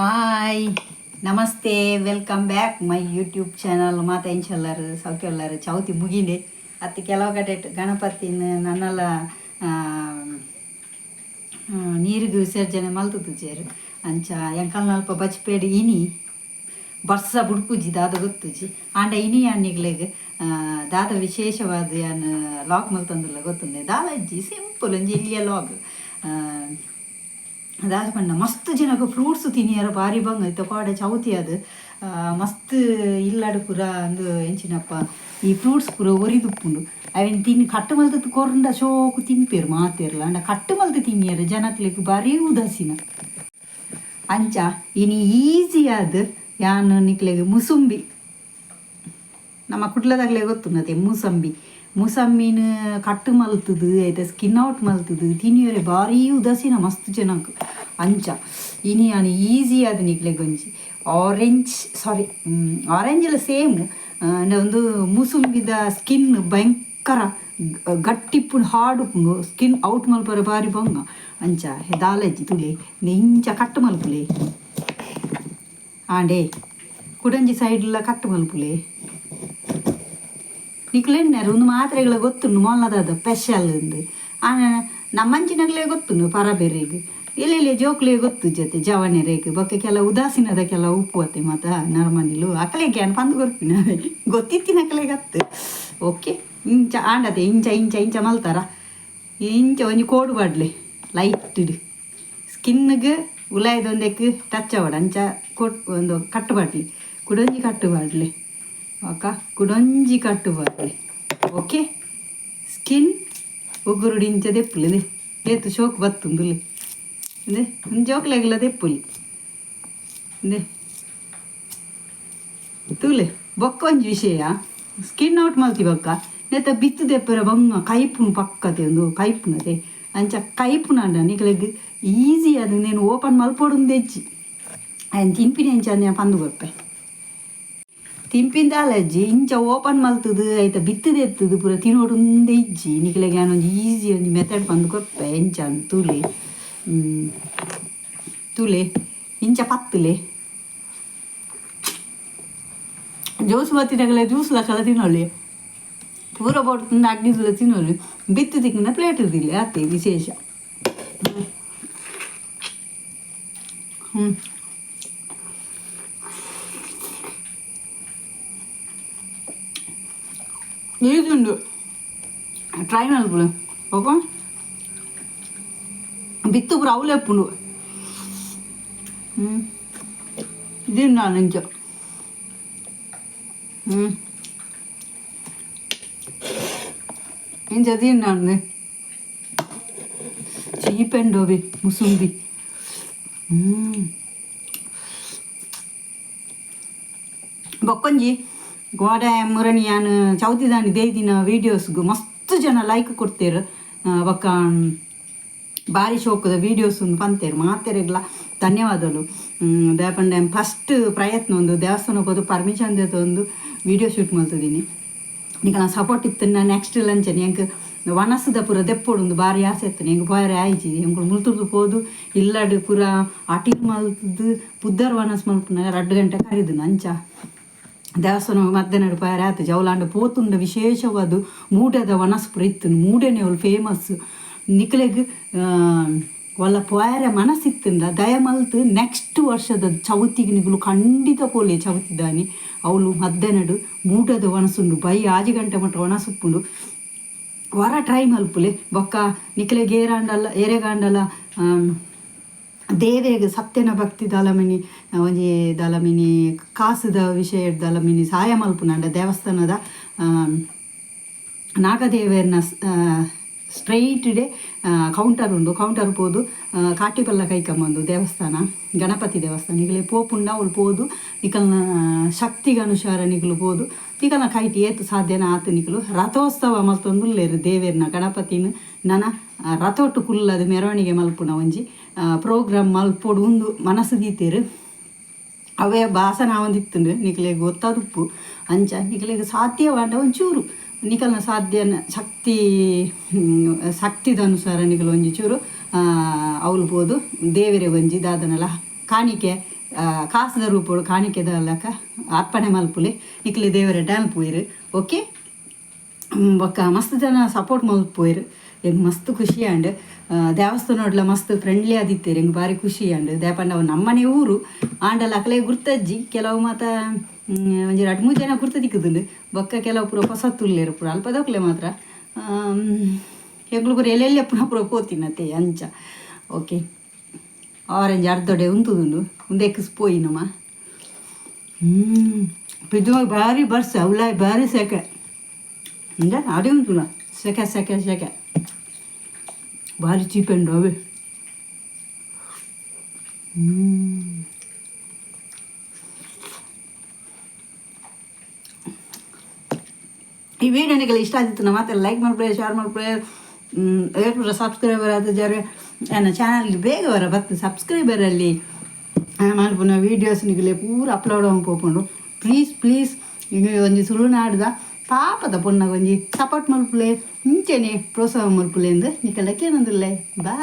Hi, ನಮಸ್ತೆ welcome back my YouTube channel ಮಾತಾಡ್ಸಲ್ಲರು ಸೌಖ್ಯಲ್ಲರು ಚೌತಿ ಮುಗಿಂಡೆ ಅತ್ತು ಕೆಲವು ಕಡೆ ಗಣಪತಿನ ನನ್ನೆಲ್ಲ ನೀರಿಗೆ ವಿಸರ್ಜನೆ ಮಲ್ತದ್ದು ಅಂಚ ಎಂಕಲ್ನಲ್ಪ ಬಚ್ಪೇಡಿ ಇನಿ, ಬರ್ಸ ಬುಡ್ಪುಜಿ ದಾದ ಗೊತ್ತುಜಿ. ಆಂಡ ಇನಿ ಅನ್ನಿಗ್ಲೆಗ್ ದಾದ ವಿಶೇಷವಾದ ಯಾನು ಲಾಕ್ ಮಲ್ತಂದಿಲ್ಲ ಗೊತ್ತುಂಡೆ. ದಾದ ಸಿಂಪಲ್ ಒಂಜಿ ಇಲ್ಲಿಯ ಲಾಗ್ ಅದಾದ ಪಂಡ ಮಸ್ತ್ ಜನಕ್ಕೆ ಫ್ರೂಟ್ಸ್ ತಿನ್ನಿಯಾರ ಭಾರಿ ಬಂಗ ಇತ್ತ ಪಾಡೆ ಚೌತಿ ಅದು ಆ, ಮಸ್ತ್ ಇಲ್ಲಾಡು ಪೂರ ಅಂದು ಎಂಚಿನಪ್ಪ ಈ ಫ್ರೂಟ್ಸ್ ಪೂರ ಒರಿದುಪ್ಪುಂಡು ಅವೇನು ತಿನ್ನಿ ಕಟ್ಟು ಮಲ್ತದ್ದು ಕೊರಂಡ ಶೋಕು ತಿನ್ಪೇರು ಮಾತೇರ್ಲ ಅಂಡ ಕಟ್ಟು ಮಲ್ತು ತಿನ್ನಿಯಾರ ಜನಕ್ಲಿಗೆ ಭಾರಿ ಉದಾಸೀನ ಅಂಚ ಇನಿ ಈಸಿ ಆದ ಯಾನು ನಿಕ್ಲೆಗೆ ಮುಸುಂಬಿ ನಮ್ಮ ಕುಡ್ಲದಾಗಲೇ ಗೊತ್ತುನ್ನತೆ ಮೂಸಂಬಿ ಮೂಸಂಬಿನ ಕಟ್ಟು ಮಲ್ತದು ಐತೆ ಸ್ಕಿನ್ ಔಟ್ ಮಲ್ತದು ತಿನ್ನಿಯರೆ ಭಾರಿ ಉದಾಸೀನ, ಮಸ್ತ್ ಜನಕ್ಕೆ ಅಂಚ. ಇನಿ ನಾನು ಈಸಿ ಅದು ನಿಕ್ಲೆ ಗಂಜಿ. ಆರೆಂಜ್ ಸಾರಿ ಆರೆಂಜ್ ಎಲ್ಲ ಸೇಮ್ ಒಂದು ಮುಸುಂಬಿದ ಸ್ಕಿನ್ ಭಯಂಕರ ಗಟ್ಟಿಪ್ಪುಂಡು ಹಾರ್ಡ್ ಉಪ್ಪುಂಡು ಸ್ಕಿನ್ ಔಟ್ ಮಲ್ಪರ ಭಾರಿ ಬಂಗ ಅಂಚ ದಾಲಜ್ಜಿ ತುಲೆ ಇಂಚ ಕಟ್ಟು ಮಲ್ಪುಲೆ. ಆಂಡೇ, ಕುಡಂಜಿ ಸೈಡ್ ಸೈಡ್ಲ ಕಟ್ಟು ಮಲ್ಪುಲೆ. ನಿಕ್ಲೆಣ್ಣರು ಒಂದು ಮಾತ್ರೆಗಳ ಗೊತ್ತುಂಡು ಮೊಲ್ಲದಾದ ಸ್ಪೆಷಲ್ ಆ ನಮ್ಮಂಚಿನಗಳೇ ಗೊತ್ತುಂಡು ಪರಬೆರೆಗೆ. ಎಲ್ಲೆಲ್ಲಿ ಜೋಕ್ಲೆ ಗೊತ್ತು ಜೊತೆ ಜವನೆ ರೇಗ್ ಬೊಕ್ಕ ಕೆಲ ಉದಾಸೀನದ ಕೆಲ ಉಪ್ಪು ಅತ್ತೆ ಮಾತ ನರ್ಮನಿಲು ಅಕಲೆಗೆ ಅನ್ ಪಂದು ಕೊರ್ಪಿನ ಗೊತ್ತಿತ್ತಿನ ಅಕಲೆಗೆ ಓಕೆ ಇಂಚ, ಆಂಡತೆ, ಇಂಚ ಇಂಚ ಇಂಚ ಮಲ್ತಾರ. ಇಂಚ ಒಂಜಿ ಕೋಡು ಬಾಡ್ಲೆ ಲೈಟ್ ಸ್ಕಿನ್ಗೆ ಉಲಾಯದೊಂದಕ್ಕೆ ಟಚ್ ಅವಡ ಅಂಚ ಕೊಟ್, ಒಂದು ಕಟ್ಟು ಬಾಡ್ಲಿ, ಕುಡೊಂಜಿ ಕಟ್ಟು ಬಾಡ್ಲೆ. ಅಕ್ಕ, ಕುಡೊಂಜಿ ಕಟ್ಟು ಬಾಡ್ಲೆ ಓಕೆ ಸ್ಕಿನ್ ಉಗುರುಡಿ ಇಂಚ ದೆಪ್ಪುಲಿ ಏತು ಶೋಕ್ ಬತ್ತುಂದುಲಿ. ಒಂದು ಜೋಕ್ಲೆಗ್ಲ ದೆಪ್ಪುಲಿ ಇಂದೆ? ತೂಲೆ ಬೊಕ್ಕ ಒಂಜಿ ವಿಷಯ. ಸ್ಕಿನ್ ಔಟ್ ಮಲ್ತಿ ಬೊಕ್ಕ ನೆತ್ತ ಬಿತ್ತು ದೆಪ್ಪರ ಬಂಗ ಕೈಪುನು ಪಕ್ಕತೆ ಒಂದು, ಕೈಪುನದೆ. ಅಂಚ ಕೈಪುನ ನಿಕ್ಲೆಗ್ ಈಸಿ ಅದು ನೀನು ಓಪನ್ ಮಲ್ಪೊಡು ಹೆಚ್ಚಿ ಆಯ್ತು ತಿಂಪಿನ ಅಂಚ ಪಂದು ಕೊರ್ಪೆ ತಿಂಪಿಂದ ಅಲಜ್ಜಿ ಇಂಚ ಓಪನ್ ಮಲ್ತದು, ಆಯ್ತಾ ಬಿತ್ತದ ಎತ್ತದು, ಪೂರ ತಿನ್ನೋಡೊಂದೇ ಇಜ್ಜಿ. ನಿಕ್ಲೆಗೆ ನಾನೊಂದು ಈಸಿ ಒಂದು ಮೆಥಡ್ ಬಂದು ಕೊರ್ಪೆ ಇಂಚ ಅಂದ್ ತೂಲೆ, ಹ್ಮ್. ತೂಲೆ, ಇಂಚ ಪತ್ತುಲೆ. ಜ್ಯೂಸ್ ಬತ್ತಿನಾಗಲೇ ಜ್ಯೂಸ್ ಲಕ್ಕಲ ತಿನ್ನೋಳಿ ಪೂರ ಬೊಟ್ಟು ಅಗ್ನಿಸಲ ತಿನ್ನೋಳಿ ಬಿತ್ತು ತಿಕ್ಕಿನ ಪ್ಲೇಟ್ ಇರ್ದಿಲ್ಲ, ಅತ್ತೆ ವಿಶೇಷ. ಹ್ಞೂ ಈಗಿಂದು ట్రైన్ అనుకులు ఒక బిత్తు రావులేపు నువ్వు తిన్నా నుంచి ఏం చదివినాను చీపెండు అవి ముసుంబి బొక్కంజీ ಗೋಡೆ ಮುರಣಿ ಯಾನು ಚೌತಿದಾನಿ ದೇದಿನ ವೀಡಿಯೋಸ್ಗೂ ಮಸ್ತ್ ಜನ ಲೈಕ್ ಕೊಡ್ತೇರು ಬೊಕ್ಕ ಭಾರಿ ಶೋಕದ ವೀಡಿಯೋಸ್ ಒಂದು ಪಂತೇರು. ಮಾತೆರೆಗ್ಲ ಧನ್ಯವಾದಗಳು. ದೇಪಂಡೆ ಫಸ್ಟ್ ಪ್ರಯತ್ನ ಒಂದು ದೇವಸ್ಥಾನ ಹೋಗೋದು ಪರ್ಮಿಷನ್ ಒಂದು ವಿಡಿಯೋ ಶೂಟ್ ಮಾಡ್ತಿದ್ದೀನಿ ಈಗ ನಾನು ಸಪೋರ್ಟ್ ಇತ್ತು ನಾನು ನೆಕ್ಸ್ಟ್ ಲಂಚನೆ ಹೆಂಗೆ ವನಸದ ಪುರ ದೆಪ್ಪೊಡು ಒಂದು ಭಾರಿ ಆಸೆ ಇರ್ತೀನಿ ಹೆಂಗೆ ಬಾರಿ ಆಯ್ಜಿ ಹೆಂಗೆ ಮುಳ್ತುರ್ದು ಹೋದು, ಇಲ್ಲಡು ಪೂರ ಆಟಿಕ್ ಮಲ್ತದ್ದು, ಪುದ್ದರ್ ವನಸ್ ಮಲ್ಪನ ಎರಡು ಗಂಟೆ ಕರಿದು ನಂಚ. ದೇವಸ್ಥಾನ ಮಧ್ಯಾಹ್ನ ನಡುಪ ರಾತ್ರಿ ಜವಲಾಂಡ ಪೋತುಂಡ ವಿಶೇಷವಾದ ಮೂಡದ ವನಸ್ಪುರ ಇತ್ತು ಮೂಡೇನೆ ಅವಳು ಫೇಮಸ್ ನಿಕ್ಲೆಗ್ ಒಲ್ಲ ಪೋಯರ ಮನಸ್ಸಿತ್ತಿಂದ ದಯಮಲ್ತು ನೆಕ್ಸ್ಟ್ ವರ್ಷದ ಚೌತಿಗೆ ನಿಗುಲು ಖಂಡಿತ ಪೋಲೆ ಚೌತಿದ್ದಾನೆ. ಅವಳು ಮಧ್ಯಾಹ್ನಡು ಮೂಡದ ವನಸುಂಡು ಬೈ ಆಜಿ ಗಂಟೆ ಮಟ್ಟ ವನಸುಪ್ಪುಂಡು ವರ ಟ್ರೈ ಮಲ್ಪುಲೆ. ಬೊಕ್ಕ ನಿಕ್ಲೆಗ್ ಏರಾಂಡಲ್ಲ, ಏರೆಗಾಂಡಲ್ಲ ದೇವೆಗ್ ಸತ್ಯನ ಭಕ್ತಿ ದಲಮಿನಿ ಒಂಜಿ ದಲಮಿನಿ ಕಾಸುದ ವಿಷಯ ದಲಮಿನಿ ಸಾಯ ಮಲ್ಪುನಂಡ ದೇವಸ್ಥಾನದ ನಾಗದೇವರನ್ನ ಸ್ಟ್ರೈಟ್ ಡೇ ಕೌಂಟರ್ ಉಂಡು ಕೌಂಟರ್ ಪೋದು ಕಾಟಿಪಲ್ಲ ಕೈಕಂಬಂದು ದೇವಸ್ಥಾನ, ಗಣಪತಿ ದೇವಸ್ಥಾನ. ಈಗಲೇ ಪೋಪುಂಡ ಅವಳು ಪೋದು. ನಿಕಲ್ನ ಶಕ್ತಿಗೆ ಅನುಸಾರ ನಿಗಲು ಪೋದು. ನಿಕಲ್ನ ಕೈಟಿ ಏತು ಸಾಧ್ಯನ ಆತು ನಿಗಲು ರಥೋತ್ಸವ ಮಲ್ತೊಂದುಲ್ಲೇರು ದೇವೇರ್ನ, ಗಣಪತಿನ. ನನ ರಥೊಟ್ಟು ಕುಲ್ಲದ ಮೆರವಣಿಗೆ ಮಲ್ಪುನ ಒಂಜಿ. ಪ್ರೋಗ್ರಾಮ್ ಮಲ್ಪೊಡು ಉಂದು ಮನಸ್ಸು ದೀತೇರು. ಅವೇ ಭಾಸನ ಒಂದಿತ್ತುಂಡು ನಿಕಲೆಗ್ ಗೊತ್ತಾದುಪ್ಪು ಅಂಚ ನಿಕಲೆಗ್ ಸಾಧ್ಯವಾಂಡ ಒಂಚೂರು. ನಿಕಲ್ನ ಸಾಧ್ಯನ ಶಕ್ತಿ ಶಕ್ತಿದ ಅನುಸಾರ ನಿಕಲು ಒಂಜಿ ಚೂರು ಅವಳು ಬೋದು ದೇವರೇ ಒಂಜಿ ದಾದನಲ. ಕಾಣಿಕೆ ಕಾಸದ ರೂಪಗಳು ಕಾಣಿಕೆದ ಅಲ್ಲಕ ಅರ್ಪಣೆ ಮಲ್ಪುಲಿ. ನಿಕ್ಲೆ ದೇವರ ಡ್ಯಾನ್ ಪೋಯಿರು. ಓಕೆ? ಬೊಕ್ಕ ಮಸ್ತ್ ಜನ ಸಪೋರ್ಟ್ ಮಲ್ಪೋಯ್ರು. ಹೆಂಗೆ ಮಸ್ತ್ ಖುಷಿ ಆಂಡ್ ದೇವಸ್ಥಾನ ನೋಡ್ಲ ಮಸ್ತ್ ಫ್ರೆಂಡ್ಲಿ ಆದಿತ್ತೇರು, ಹೆಂಗೆ ಭಾರಿ ಖುಷಿ ಆಂಡ್ ದೇಪಂಡ ನಮ್ಮನೆ ಊರು ಆಂಡಲ್ಲ ಅಕಲೆ ಗುರ್ತಜ್ಜಿ, ಕೆಲವು ಮಾತ ಒಂಜಿ ಎರಡು ಮೂರು ಜನ ಗುರ್ತದಿಕ್ಕುದುಂಡು, ಬೊಕ್ಕ ಕೆಲವು ಪೂರ ಹೊಸತ್ತುಲ್ಲೇರು ಪುರ ಅಲ್ಪದಕ್ಲೆ ಮಾತ್ರ. ಹೆಗ್ಳು ಪೂರ ಎಲ್ಲೆಲ್ಲಿ ಪುನಃ ಪೂರ ಕೋತಿನತ್ತೆ ಅಂಚ. ಓಕೆ. ಆರೆಂಜ್ ಅರ್ಧೊಡೆ ಉಂತುದುಂಡು ಉಂದೆಕ್ಕಿಸ್ ಪೋಯಿ ನಮ್ಮ ಪಿಜುವಾಗ ಭಾರಿ ಬರ್ಸ ಅವಲಾಯ್ ಭಾರಿ ಸೆಕೆ. ಇಂದ ಅದೇ ಉಂಟು ಸೆಕೆ ಸೆಕೆ ಸೆಕೆ. ಭಾರಿ ಚೀಪ್ ಆ್ಯಂಡ್ ಅವೇ ಈ ವಿಡಿಯೋ ನನಗೆಲ್ಲ ಇಷ್ಟ ಆಗಿತ್ತು ನಮ್ಮ ಮಾತ್ರ ಲೈಕ್ ಮಾಡ್ಕೊಳ್ಳಿ ಶೇರ್ ಹೇಳ್ಬಿಟ್ರೆ ಸಬ್ಸ್ಕ್ರೈಬರ್ ಆದ ಜರ ನನ್ನ ಚಾನಲ್ಗೆ ಬೇಗ ಬರ ಬರ್ತದೆ ಸಬ್ಸ್ಕ್ರೈಬರಲ್ಲಿ ಮಾಡ್ಬೋದು ವೀಡಿಯೋಸ್ ನಿಗಲೆ ಪೂರ ಅಪ್ಲೋಡ್ ಹೋಗ್ಕೊಂಡು. ಪ್ಲೀಸ್ ಪ್ಲೀಸ್ ಈಗ ಒಂಜಿ ಸುಳುನಾಡ್ದ ಪಾಪದ ಪೊನ್ನಾಗ ಒಂಜಿ ಸಪೋರ್ಟ್ ಮಲ್ಪುಲೆ ಮುಂಚೆನೆ ಪ್ರೋತ್ಸಾಹ ಮಲ್ಪುಲೆ ಎಂದು ನಿಕಲಕ್ಕೆ ಏನಂದಿಲ್ಲ ಬಾ